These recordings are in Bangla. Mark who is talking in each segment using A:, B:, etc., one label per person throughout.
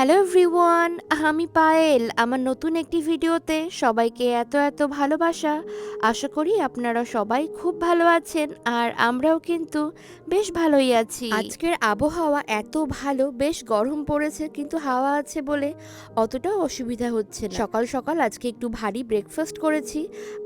A: হ্যালো এভরিওয়ান, আমি পায়েল। আমার নতুন একটি ভিডিওতে সবাইকে এত এত ভালোবাসা। আশা করি আপনারা সবাই খুব ভালো আছেন আর আমরাও কিন্তু বেশ ভালোই আছি। আজকের আবহাওয়া এত ভালো, বেশ গরম পড়েছে কিন্তু হাওয়া আছে বলে অতটাও অসুবিধা হচ্ছে সকাল সকাল আজকে একটু ভারী ব্রেকফাস্ট করেছি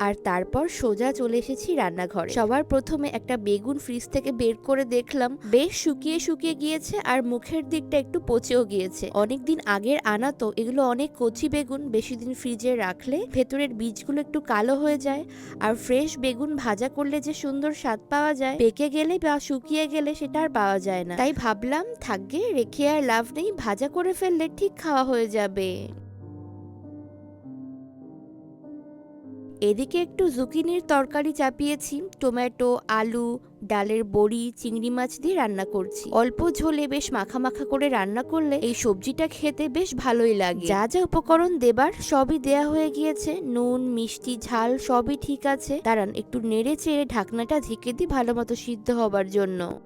A: আর তারপর সোজা চলে এসেছি রান্নাঘরে। সবার প্রথমে একটা বেগুন ফ্রিজ থেকে বের করে দেখলাম। বেশ শুকিয়ে শুকিয়ে গিয়েছে আর মুখের দিকটা একটু পচেও গিয়েছে। অনেকদিন আগের আনা তো এগুলো অনেক কচি বেগুন বেশি দিন ফ্রিজে রাখলে ভেতরের বীজগুলো একটু কালো হয়ে যায়। আর ফ্রেশ বেগুন ভাজা করলে যে সুন্দর স্বাদ পাওয়া যায়, পেকে গেলে বা শুকিয়ে গেলে সেটা আর পাওয়া যায় না। তাই ভাবলাম থাকবে রেখে আর লাভ নেই, ভাজা করে ফেললে ঠিক খাওয়া হয়ে যাবে। এদিকে একটু জুকিনির তরকারি চাপিয়েছি, টমেটো, আলু, ডালের বড়ি, চিংড়ি মাছ দিয়ে রান্না করছি। অল্প ঝোলে বেশ মাখা মাখা করে রান্না করলে এই সবজিটা খেতে বেশ ভালোই লাগে। যা যা উপকরণ দেবার সবই দেয়া হয়ে গিয়েছে। নুন, মিষ্টি, ঝাল সবই ঠিক আছে। দাঁড়ান, একটু নেড়ে চেড়ে ঢাকনাটা ঢেকে দিই ভালো মতো সিদ্ধ হবার জন্য।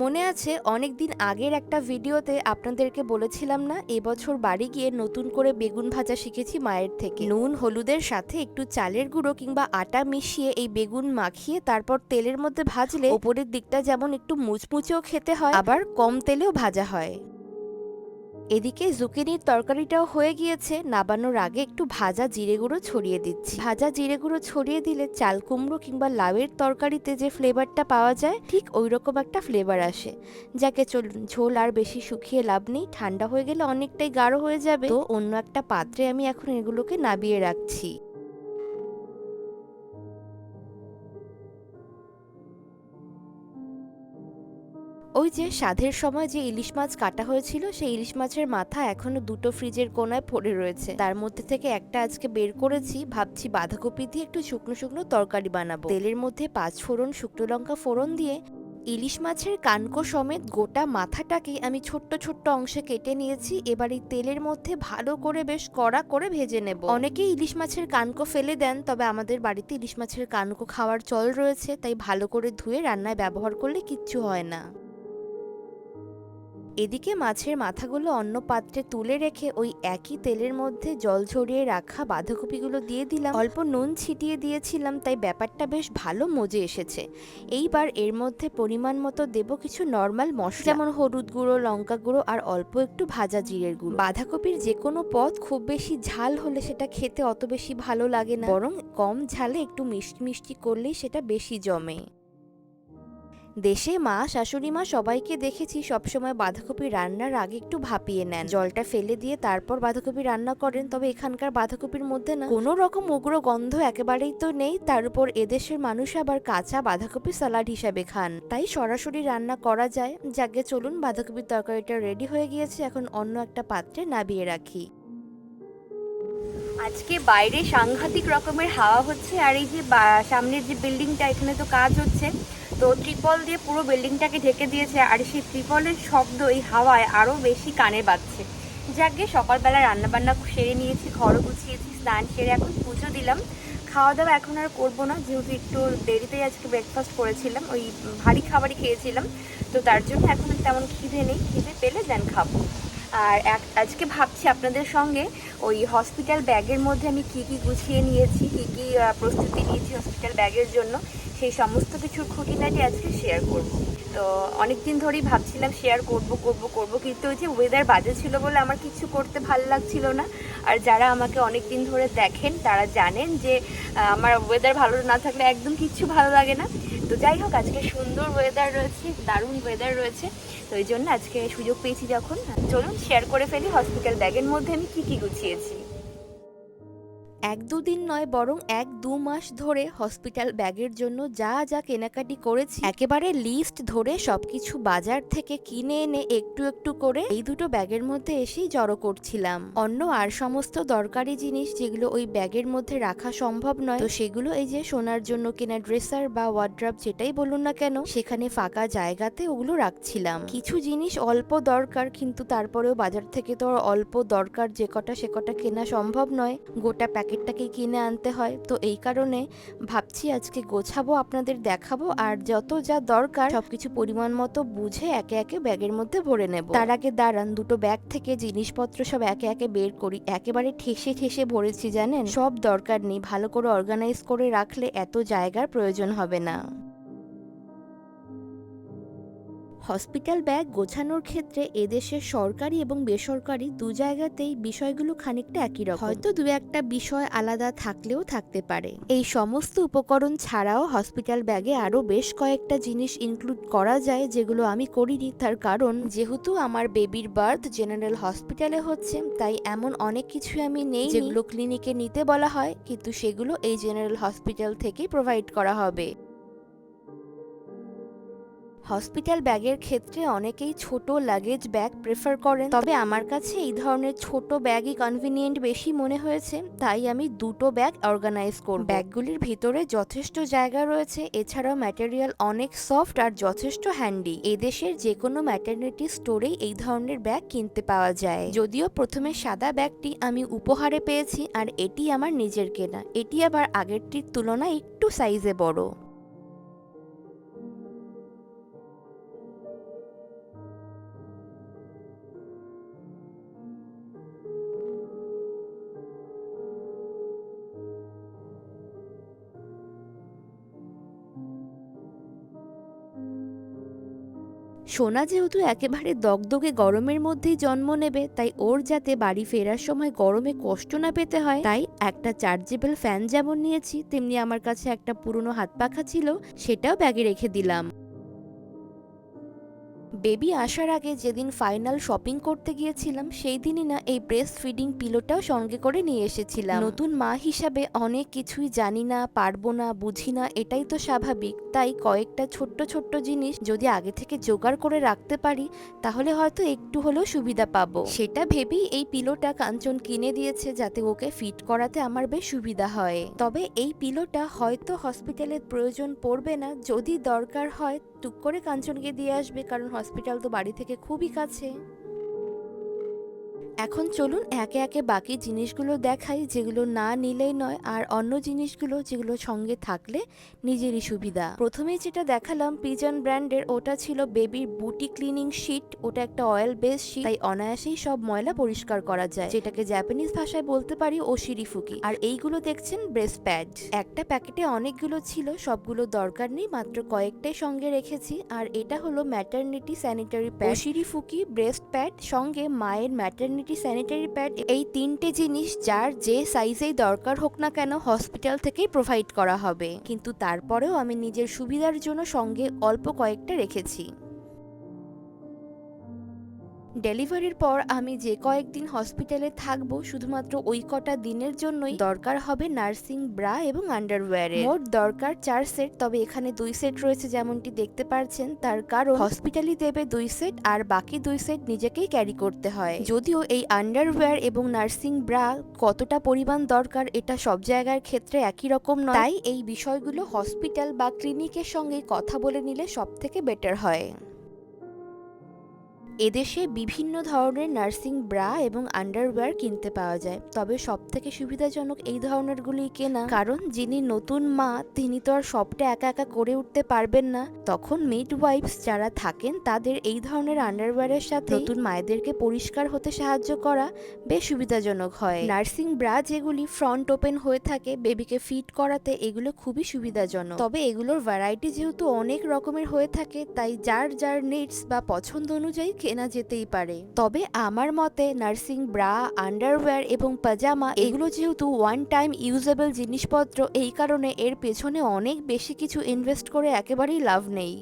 A: মনে আছে অনেক দিন আগের একটা ভিডিওতে আপনাদেরকে বলেছিলাম না, এবছর বাড়ি গিয়ে নতুন করে বেগুন ভাজা শিখেছি মায়ের থেকে। নুন, হলুদের সাথে একটু চালের গুঁড়ো কিংবা আটা মিশিয়ে এই বেগুন মাখিয়ে তারপর তেলের মধ্যে ভাজলে ওপরের দিকটা যেমন একটু মুচমুচেও খেতে হয়, আবার কম তেলেও ভাজা হয়। এদিকে জুকিনির তরকারিটাও হয়ে গিয়েছে। নাবানোর আগে একটু ভাজা জিরে গুঁড়ো ছড়িয়ে দিচ্ছি। ভাজা জিরে গুঁড়ো ছড়িয়ে দিলে চাল কুমড়ো কিংবা লাউয়ের তরকারিতে যে ফ্লেভারটা পাওয়া যায়, ঠিক ওই রকম একটা ফ্লেভার আসে। যাকে ঝোল আর বেশি শুকিয়ে লাভ নেই, ঠান্ডা হয়ে গেলে অনেকটাই গাঢ় হয়ে যাবে। তো অন্য একটা পাত্রে আমি এখন এগুলোকে নাবিয়ে রাখছি। ওই যে সাধের সময় যে ইলিশ মাছ কাটা হয়েছিল, সেই ইলিশ মাছের মাথা এখনও দুটো ফ্রিজের কোনায় পড়ে রয়েছে। তার মধ্যে থেকে একটা আজকে বের করেছি, ভাবছি বাঁধাকপি দিয়ে একটু শুকনো শুকনো তরকারি বানাবো। তেলের মধ্যে পাঁচ ফোড়ন শুকনো লঙ্কা ফোড়ন দিয়ে ইলিশ মাছের কানকো সমেত গোটা মাথাটাকে আমি ছোট্ট ছোট্ট অংশে কেটে নিয়েছি, এবার এই তেলের মধ্যে ভালো করে বেশ কড়া করে ভেজে নেব। অনেকেই ইলিশ মাছের কানকো ফেলে দেন, তবে আমাদের বাড়িতে ইলিশ মাছের কানকো খাওয়ার চল রয়েছে, তাই ভালো করে ধুয়ে রান্নায় ব্যবহার করলে কিচ্ছু হয় না। এদিকে মাছের মাথাগুলো অন্য পাত্রে তুলে রেখে ওই একই তেলের মধ্যে জল ছড়িয়ে রাখা বাঁধাকপিগুলো দিয়ে দিলাম। অল্প নুন ছিটিয়ে দিয়েছিলাম, তাই ব্যাপারটা বেশ ভালো মজে এসেছে। এইবার এর মধ্যে পরিমাণ মতো দেব কিছু নর্মাল মশলা, যেমন হলুদ গুঁড়ো, লঙ্কা গুঁড়ো, আর অল্প একটু ভাজা জিরের গুঁড়ো। বাঁধাকপির যে কোনো পদ খুব বেশি ঝাল হলে সেটা খেতে অত বেশি ভালো লাগে না, বরং কম ঝালে একটু মিষ্টি মিষ্টি করলেই সেটা বেশি জমে। দেশে মা, শাশুড়ি মা সবাইকে দেখেছি সবসময় বাঁধাকপি রান্নার আগে একটু ভাপিয়ে নেন। জলটা ফেলে দিয়ে তারপর বাঁধাকপি রান্না করেন, তবে এখানকার বাঁধাকপির মধ্যে না কোনো রকম উগ্র গন্ধ একেবারেই তো নেই। তার উপর এদেশের মানুষ আবার কাঁচা বাঁধাকপি সালাড হিসাবে খান। তাই সরাসরি রান্না করা যায়। যাকে চলুন, বাঁধাকপির তরকারিটা রেডি হয়ে গিয়েছে। এখন অন্য একটা পাত্রে নাবিয়ে রাখি।
B: আজকে বাইরে সাংঘাতিক রকমের হাওয়া হচ্ছে আর এই যে সামনের যে বিল্ডিংটা এখানে তো কাজ হচ্ছে। তো ত্রিপল দিয়ে পুরো বিল্ডিংটাকে ঢেকে দিয়েছে আর সেই ত্রিপলের শব্দ এই হাওয়ায় আরও বেশি কানে বাজছে। যাকে সকালবেলা রান্নাবান্না সেরে নিয়েছি, ঘরও গুছিয়েছি, স্নান সেরে এখন পুজো দিলাম। খাওয়া দাওয়া এখন আর করব না, যেহেতু একটু দেরিতেই আজকে ব্রেকফাস্ট করেছিলাম, ওই ভারী খাবারই খেয়েছিলাম। তো তার জন্য এখন তেমন খিদে নেই, খিদে পেলে দেন খাব। আর এক- আজকে ভাবছি আপনাদের সঙ্গে ওই হসপিটাল ব্যাগের মধ্যে আমি কি কি গুছিয়ে নিয়েছি, কি কি প্রস্তুতি নিয়েছি হসপিটাল ব্যাগের জন্য। সেই সমস্ত কিছুর খুঁটিনাটি আজকে শেয়ার করব। তো অনেক দিন ধরেই ভাবছিলাম শেয়ার করব করব করব, কিন্তু ওই যে ওয়েদার বাজে ছিল বলে আমার কিছু করতে ভালো লাগছিল না। আর যারা আমাকে অনেক দিন ধরে দেখেন, তারা জানেন যে আমার ওয়েদার ভালো না থাকলে একদম কিচ্ছু ভালো লাগে না। তো যাই হোক, আজকে সুন্দর ওয়েদার রয়েছে, দারুণ ওয়েদার রয়েছে। তো এই জন্য আজকে সুযোগ পেয়েছি যখন। চলুন শেয়ার করে ফেলি হসপিটাল ব্যাগের মধ্যে আমি কি কি গুছিয়েছি।
A: এক দুদিন নয়, বরং এক দু মাস ধরে হসপিটাল ব্যাগের জন্য যা যা কেনাকাটি করেছি, একেবারে লিস্ট ধরে সবকিছু বাজার থেকে কিনে এনে একটু একটু করে এই দুটো ব্যাগের মধ্যে এসেই জড়ো করছিলাম। অন্য আর সমস্ত দরকারি জিনিস যেগুলো ওই ব্যাগের মধ্যে রাখা সম্ভব নয়, তো সেগুলো এই যে সোনার জন্য কেনা ড্রেসার বা ওয়ার্ড্রাপ যেটাই বলুন না কেন, সেখানে ফাঁকা জায়গাতে ওগুলো রাখছিলাম। কিছু জিনিস অল্প দরকার, কিন্তু তারপরেও বাজার থেকে তো অল্প দরকার যে কটা সে কটা কেনা সম্ভব নয়। গোটা প্যাকেট প্যাকেটটাকেই কিনে আনতে হয়। তো এই কারণে ভাবছি আজকে গোছাবো, আপনাদের দেখাবো, আর যত যা দরকার সবকিছু পরিমাণ মতো বুঝে একে একে ব্যাগের মধ্যে ভরে নেব। তার আগে দাঁড়ান, দুটো ব্যাগ থেকে জিনিসপত্র সব একে একে বের করি। একেবারে ঠেসে ঠেসে ভরেছি, জানেন? সব দরকার নেই, ভালো করে অর্গানাইজ করে রাখলে এত জায়গার প্রয়োজন হবে না। হসপিটাল ব্যাগ গোছানোর ক্ষেত্রে এদেশের সরকারি এবং বেসরকারি দু জায়গাতেই বিষয়গুলো খানিকটা একই রকম। হয়তো দু একটা বিষয় আলাদা থাকলেও থাকতে পারে। এই সমস্ত উপকরণ ছাড়াও হসপিটাল ব্যাগে আরও বেশ কয়েকটা জিনিস ইনক্লুড করা যায় যেগুলো আমি করিনি। তার কারণ, যেহেতু আমার বেবির বার্থ জেনারেল হসপিটালে হচ্ছে, তাই এমন অনেক কিছু আমি নেই যেগুলো ক্লিনিকে নিতে বলা হয়, কিন্তু সেগুলো এই জেনারেল হসপিটাল থেকেই প্রোভাইড করা হবে। হসপিটাল ব্যাগের ক্ষেত্রে অনেকেই ছোট লাগেজ ব্যাগ প্রেফার করেন। তবে আমার কাছে এই ধরনের ছোট ব্যাগই কনভিনিয়েন্ট বেশি মনে হয়েছে, তাই আমি দুটো ব্যাগ অর্গানাইজ করব। ব্যাগগুলির ভিতরে যথেষ্ট জায়গা রয়েছে, এছাড়াও ম্যাটেরিয়াল অনেক সফট আর যথেষ্ট হ্যান্ডি এদেশের যে কোনো ম্যাটারনিটি স্টোরেই এই ধরনের ব্যাগ কিনতে পাওয়া যায়। যদিও প্রথমে সাদা ব্যাগটি আমি উপহারে পেয়েছি, আর এটি আমার নিজের কেনা। এটি আবার আগেরটির তুলনায় একটু সাইজে বড়। সোনা যেহেতু একেবারে দগদগে গরমের মধ্যেই জন্ম নেবে, তাই ওর যাতে বাড়ি ফেরার সময় গরমে কষ্ট না পেতে হয়, তাই একটা চার্জেবল ফ্যান যেমন নিয়েছি, তেমনি আমার কাছে একটা পুরনো হাত পাখা ছিল, সেটাও ব্যাগে রেখে দিলাম। বেবি আসার আগে যেদিন ফাইনাল শপিং করতে গিয়েছিলাম সেই দিনই না এই ব্রেস্ট ফিডিং পিলোটাও সঙ্গে করে নিয়ে এসেছিলাম। নতুন মা হিসাবে অনেক কিছুই জানি না, পারব না, বুঝি না, এটাই তো স্বাভাবিক। তাই কয়েকটা ছোট্ট ছোট্ট জিনিস যদি আগে থেকে জোগাড় করে রাখতে পারি, তাহলে হয়তো একটু হলেও সুবিধা পাবো। সেটা ভেবেই এই পিলোটা কাঞ্চন কিনে দিয়েছে যাতে ওকে ফিট করাতে আমার বেশ সুবিধা হয়। তবে এই পিলোটা হয়তো হসপিটালের প্রয়োজন পড়বে না, যদি দরকার হয়, টুক করে কাঞ্চনকে দিয়ে আসবে, কারণ তো বাড়ি থেকে খুবই কাছে। এখন চলুন একে একে বাকি জিনিসগুলো দেখাই, যেগুলো না নিলেই নয়, আর অন্য জিনিসগুলো যেগুলো সঙ্গে থাকলে নিজেরই সুবিধা। প্রথমে যেটা দেখালাম পিজন ব্র্যান্ডের ওটা ছিল বেবির বুটি ক্লিনিং শিট ওটা একটা অয়েল বেস শিট তাই অনায়াসেই সব ময়লা পরিষ্কার করা যায়, যেটাকে জাপানিজ ভাষায় বলতে পারি ওশিরি ফুকি। আর এইগুলো দেখছেন ব্রেস্ট প্যাড একটা প্যাকেটে অনেকগুলো ছিল, সবগুলো দরকার নেই, মাত্র কয়েকটাই সঙ্গে রেখেছি, আর এটা হলো ম্যাটারনিটি স্যানিটারি প্যাড ওশিরি ফুকি ব্রেস্ট প্যাড সঙ্গে মায়ের ম্যাটারনিটি স্যানিটারি প্যাড এই তিনটে জিনিস যার যে সাইজেই দরকার হোক না কেন হসপিটাল থেকেই প্রোভাইড করা হবে। কিন্তু তারপরেও আমি নিজের সুবিধার জন্য সঙ্গে অল্প কয়েকটা রেখেছি। ডেলিভারির পর আমি যে কয়েকদিন হসপিটালে থাকব, শুধুমাত্র ওই কটা দিনের জন্যই দরকার হবে নার্সিং ব্রা এবং আন্ডারওয়্যারের। মোট দরকার চার সেট, তবে এখানে দুই সেট রয়েছে যেমনটি দেখতে পারছেন। তার কারণ, হসপিটালই দেবে দুই সেট আর বাকি দুই সেট নিজেকেই ক্যারি করতে হয়। যদিও এই আন্ডারওয়্যার এবং নার্সিং ব্রা কতটা পরিমাণ দরকার, এটা সব জায়গার ক্ষেত্রে একই রকম নয়। তাই এই বিষয়গুলো হসপিটাল বা ক্লিনিকের সঙ্গে কথা বলে নিলে সব থেকে বেটার হয়। এদেশে বিভিন্ন ধরনের নার্সিং ব্রা এবং আন্ডারওয়্যার কিনতে পাওয়া যায়। তবে সব থেকে সুবিধাজনক এই ধরনেরগুলি কেনা। কারণ যিনি নতুন মা তিনি তো আর সবটা একা একা করে উঠতে পারবেন না। তখন মিড ওয়াইফস যারা থাকেন তাদের এই ধরনের আন্ডারওয়্যারের সাথে নতুন মায়েদেরকে পরিষ্কার হতে সাহায্য করা বেশ সুবিধাজনক হয়। নার্সিং ব্রা যেগুলি ফ্রন্ট ওপেন হয়ে থাকে বেবিকে ফিট করাতে এগুলো খুবই সুবিধাজনক। তবে এগুলোর ভ্যারাইটি যেহেতু অনেক রকমের হয়ে থাকে তাই যার যার নিডস বা পছন্দ অনুযায়ী কেনা যেতেই পারে। তবে আমার মতে নার্সিং ব্রা, আন্ডারওয়্যার এবং পাজামা এগুলো যেহেতু ওয়ান টাইম ইউজেবল জিনিসপত্র, এই কারণে এর পেছনে অনেক বেশি কিছু ইনভেস্ট করে একেবারেই লাভ নেই।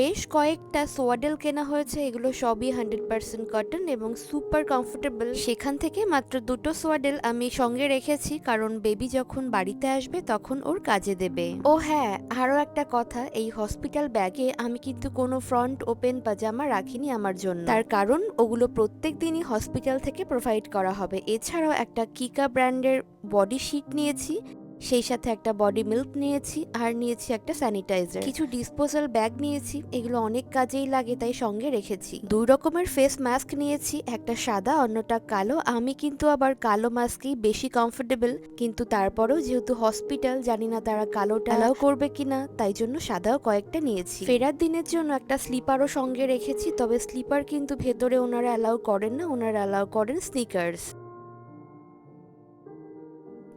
A: বেশ কয়েকটা সোয়াডেল কেনা হয়েছে, এগুলো সবই হান্ড্রেড পার্সেন্ট কটন এবং সুপার কমফোর্টেবল। সেখান থেকে মাত্র দুটো সোয়াডেল আমি সঙ্গে রেখেছি, কারণ বেবি যখন বাড়িতে আসবে তখন ওর কাজে দেবে। ও হ্যাঁ আরও একটা কথা, এই হসপিটাল ব্যাগে আমি কিন্তু কোনো ফ্রন্ট ওপেন পাজামা রাখিনি আমার জন্য। তার কারণ, ওগুলো প্রত্যেক দিনই হসপিটাল থেকে প্রোভাইড করা হবে। এছাড়াও একটা কিকা ব্র্যান্ডের বডি শিট নিয়েছি। সেই সাথে একটা বডি মিল্ক নিয়েছি আর নিয়েছি একটা স্যানিটাইজার কিছু ডিসপোজাল ব্যাগ নিয়েছি, এগুলো অনেক কাজেই লাগে তাই সঙ্গে রেখেছি। দুই রকমের ফেস মাস্ক নিয়েছি, একটা সাদা, অন্যটা কালো। আমি কিন্তু আবার কালো মাস্কেই বেশি কমফোর্টেবল কিন্তু তারপরেও যেহেতু হসপিটাল জানি না তারা কালোটা অ্যালাউ করবে কিনা, তাই জন্য সাদাও কয়েকটা নিয়েছি। ফেরার দিনের জন্য একটা স্লিপারও সঙ্গে রেখেছি, তবে স্লিপার কিন্তু ভেতরে ওনারা অ্যালাউ করেন না, ওনারা অ্যালাউ করেন স্নিকার্স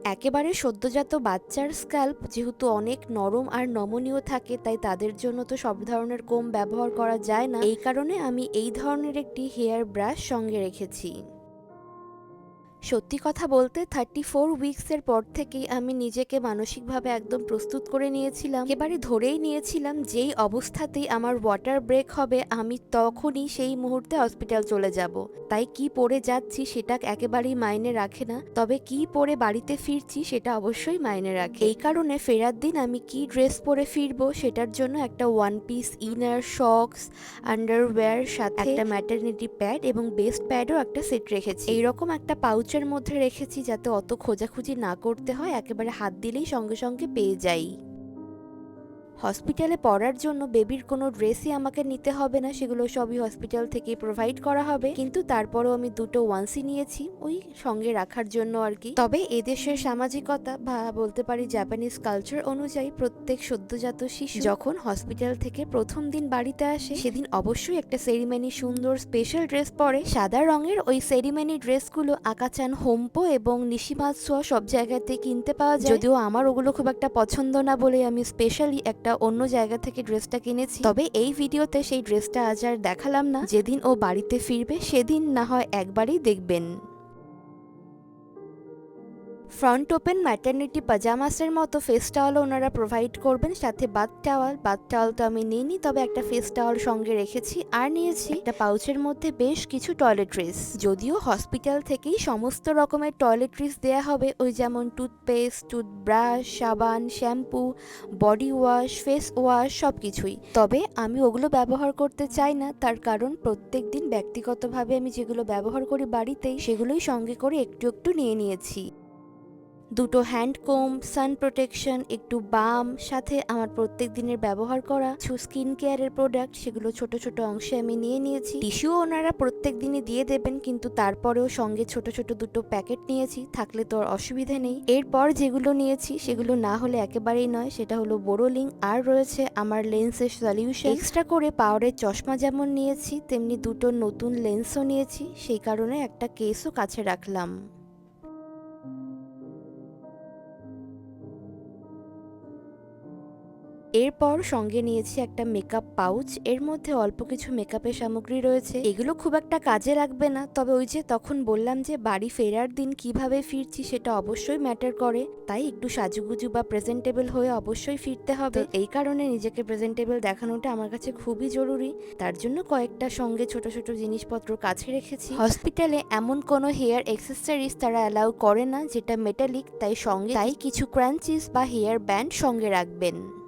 A: একেবারে সদ্যজাত বাচ্চার স্ক্যাল্প যেহেতু অনেক নরম আর নমনীয় থাকে, তাই তাদের জন্য তো সব ধরনের কোম ব্যবহার করা যায় না। এই কারণে আমি এই ধরনের একটি হেয়ার ব্রাশ সঙ্গে রেখেছি। সত্যি কথা বলতে থার্টি ফোর উইকসের পর থেকেই আমি নিজেকে মানসিকভাবে একদম প্রস্তুত করে নিয়েছিলাম। এবারে ধরেই নিয়েছিলাম যেই অবস্থাতেই আমার ওয়াটার ব্রেক হবে আমি তখনই সেই মুহূর্তে হসপিটাল চলে যাব। তাই কি পরে যাচ্ছি সেটা একেবারেই মাইনে রাখে না তবে কি পরে বাড়িতে ফিরছি সেটা অবশ্যই মাইনে রাখে। এই কারণে ফেরার দিন আমি কি ড্রেস পরে ফিরবো সেটার জন্য একটা one piece inner socks underwear সাথে একটা ম্যাটারনিটি প্যাড এবং বেস্ট প্যাডও একটা সেট রেখেছি। এইরকম একটা পাউচের মধ্যে রেখেছি যাতে অত খোঁজাখুঁজি না করতে হয়, একেবারে হাত দিলেই সঙ্গে সঙ্গে পেয়ে যাই। হসপিটালে পড়ার জন্য বেবির কোনো ড্রেসই আমাকে নিতে হবে না, সেগুলো সবই হসপিটাল থেকে প্রোভাইড করা হবে। কিন্তু তারপরেও আমি দুটো ওয়ান্সি নিয়েছি, ওই সঙ্গে রাখার জন্য আর কি। তবে এদেশের সামাজিকতা বা বলতে পারি জাপানিজ কালচার অনুযায়ী প্রত্যেক সদ্যজাত শিশু যখন হসপিটাল থেকে প্রথম দিন বাড়িতে আসে, সেদিন অবশ্যই একটা সেরিমানি সুন্দর স্পেশাল ড্রেস পরে। সাদা রঙের ওই সেরিমনি ড্রেসগুলো আকাচান হোম্পো এবং নিশিমাৎসুয়া সব জায়গাতে কিনতে পাওয়া যায়। যদিও আমার ওগুলো খুব একটা পছন্দ না বলে আমি স্পেশালি একটা অন্য জায়গা থেকে ড্রেসটা কিনেছি। তবে এই ভিডিওতে সেই ড্রেসটা আজ আর দেখালাম না। যেদিন ও বাড়িতে ফিরবে, সেদিন না হয় একবারই দেখবেন। ফ্রন্ট ওপেন ম্যাটার্নিটি পাজামাসের মতো ফেস টাওয়াল ওনারা প্রোভাইড করবেন, সাথে বাথ টাওয়াল। বাথ টাওয়াল তো আমি নিইনি, তবে একটা ফেস টাওয়াল সঙ্গে রেখেছি আর নিয়েছি। একটা পাউচের মধ্যে বেশ কিছু টয়লেট্রিস, যদিও হসপিটাল থেকেই সমস্ত রকমের টয়লেট্রিস দেয়া হবে। ওই যেমন টুথপেস্ট, টুথব্রাশ, সাবান, shampoo, body wash, face wash সব কিছুই তবে আমি ওগুলো ব্যবহার করতে চাই না, তার কারণ প্রত্যেক দিন ব্যক্তিগতভাবে আমি যেগুলো ব্যবহার করি বাড়িতেই, সেগুলোই সঙ্গে করে একটু একটু নিয়ে নিয়েছি। দুটো হ্যান্ড কোম সান প্রোটেকশন একটু বাম সাথে আমার প্রত্যেক দিনের ব্যবহার করা, কিছু স্কিন কেয়ারের প্রোডাক্ট সেগুলো ছোট ছোট অংশে আমি নিয়ে নিয়েছি। টিস্যুও ওনারা প্রত্যেক দিনই দিয়ে দেবেন, কিন্তু তারপরেও সঙ্গে ছোট ছোট দুটো প্যাকেট নিয়েছি, থাকলে তো আর অসুবিধা নেই। এরপর যেগুলো নিয়েছি, সেগুলো না হলে একেবারেই নয়, সেটা হলো বোরোলিং আর রয়েছে আমার লেন্সের সলিউশন এক্সট্রা করে পাওয়ারের চশমা যেমন নিয়েছি, তেমনি দুটো নতুন লেন্সও নিয়েছি, সেই কারণে একটা কেসও কাছে রাখলাম। এরপর সঙ্গে নিয়েছি একটা মেকআপ পাউচ এর মধ্যে অল্প কিছু মেকআপের সামগ্রী রয়েছে। এগুলো খুব একটা কাজে লাগবে না, তবে ওই যে তখন বললাম যে বাড়ি ফেরার দিন কীভাবে ফিরছি সেটা অবশ্যই ম্যাটার করে, তাই একটু সাজুগুজু বা প্রেজেন্টেবল হয়ে অবশ্যই ফিরতে হবে। এই কারণে নিজেকে প্রেজেন্টেবল দেখানোটা আমার কাছে খুবই জরুরি, তার জন্য কয়েকটা সঙ্গে ছোট ছোট জিনিসপত্র কাছে রেখেছি। হসপিটালে এমন কোনো হেয়ার এক্সেসরিজ তারা অ্যালাউ করে না, যেটা মেটালিক তাই সঙ্গে তাই কিছু ক্রাঞ্চিস বা হেয়ার ব্যান্ড সঙ্গে রাখবেন।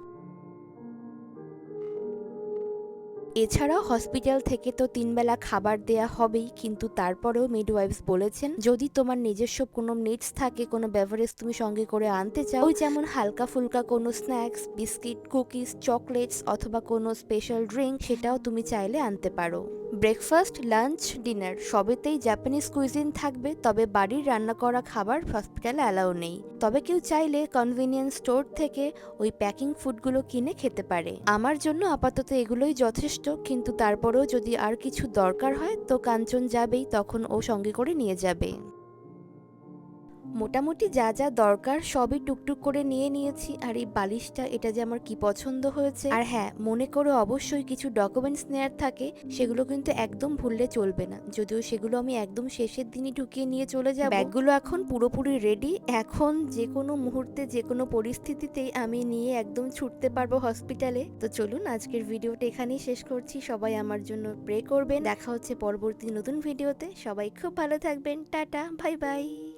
A: এছাড়াও হসপিটাল থেকে তো তিনবেলা খাবার দেয়া হবেই, কিন্তু তারপরেও মিডওয়াইফস বলেছেন, যদি তোমার নিজস্ব কোনো নিডস থাকে, কোনো বেভারেজ তুমি সঙ্গে করে আনতে চাও যেমন হালকা ফুলকা কোনো স্ন্যাক্স বিস্কিট কুকিজ চকলেটস অথবা কোনো স্পেশাল ড্রিঙ্ক সেটাও তুমি চাইলে আনতে পারো। ব্রেকফাস্ট লাঞ্চ ডিনার সবেতেই জাপানিজ কুইজিন থাকবে, তবে বাড়ির রান্না করা খাবার হসপিটালে অ্যালাউ নেই। তবে কেউ চাইলে কনভিনিয়েন্স স্টোর থেকে ওই প্যাকিং ফুডগুলো কিনে খেতে পারে। আমার জন্য আপাতত এগুলোই যথেষ্ট। কিন্তু তারপরেও যদি আর কিছু দরকার হয়, তো কাঞ্চন যাবেই তখন ও সঙ্গে করে নিয়ে যাবে। মোটামুটি যা যা দরকার সবই টুকটুক করে নিয়ে নিয়েছি, আর এই বালিশটা, এটা যে আমার কি পছন্দ হয়েছে। আর হ্যাঁ মনে করে অবশ্যই কিছু ডকুমেন্টস নেয়ার থাকে, সেগুলো কিন্তু একদম ভুললে চলবে না। যদিও সেগুলো আমি একদম শেষের দিনই ঢুকিয়ে নিয়ে চলে যাব। ব্যাগগুলো এখন পুরোপুরি রেডি এখন যে কোনো মুহূর্তে, যে কোনো পরিস্থিতিতেই আমি নিয়ে একদম ছুটতে পারব হসপিটালে তো চলুন, আজকের ভিডিওটা এখানেই শেষ করছি। সবাই আমার জন্য প্রে করবেন। দেখা হচ্ছে পরবর্তী নতুন ভিডিওতে। সবাই খুব ভালো থাকবেন। Tata bye bye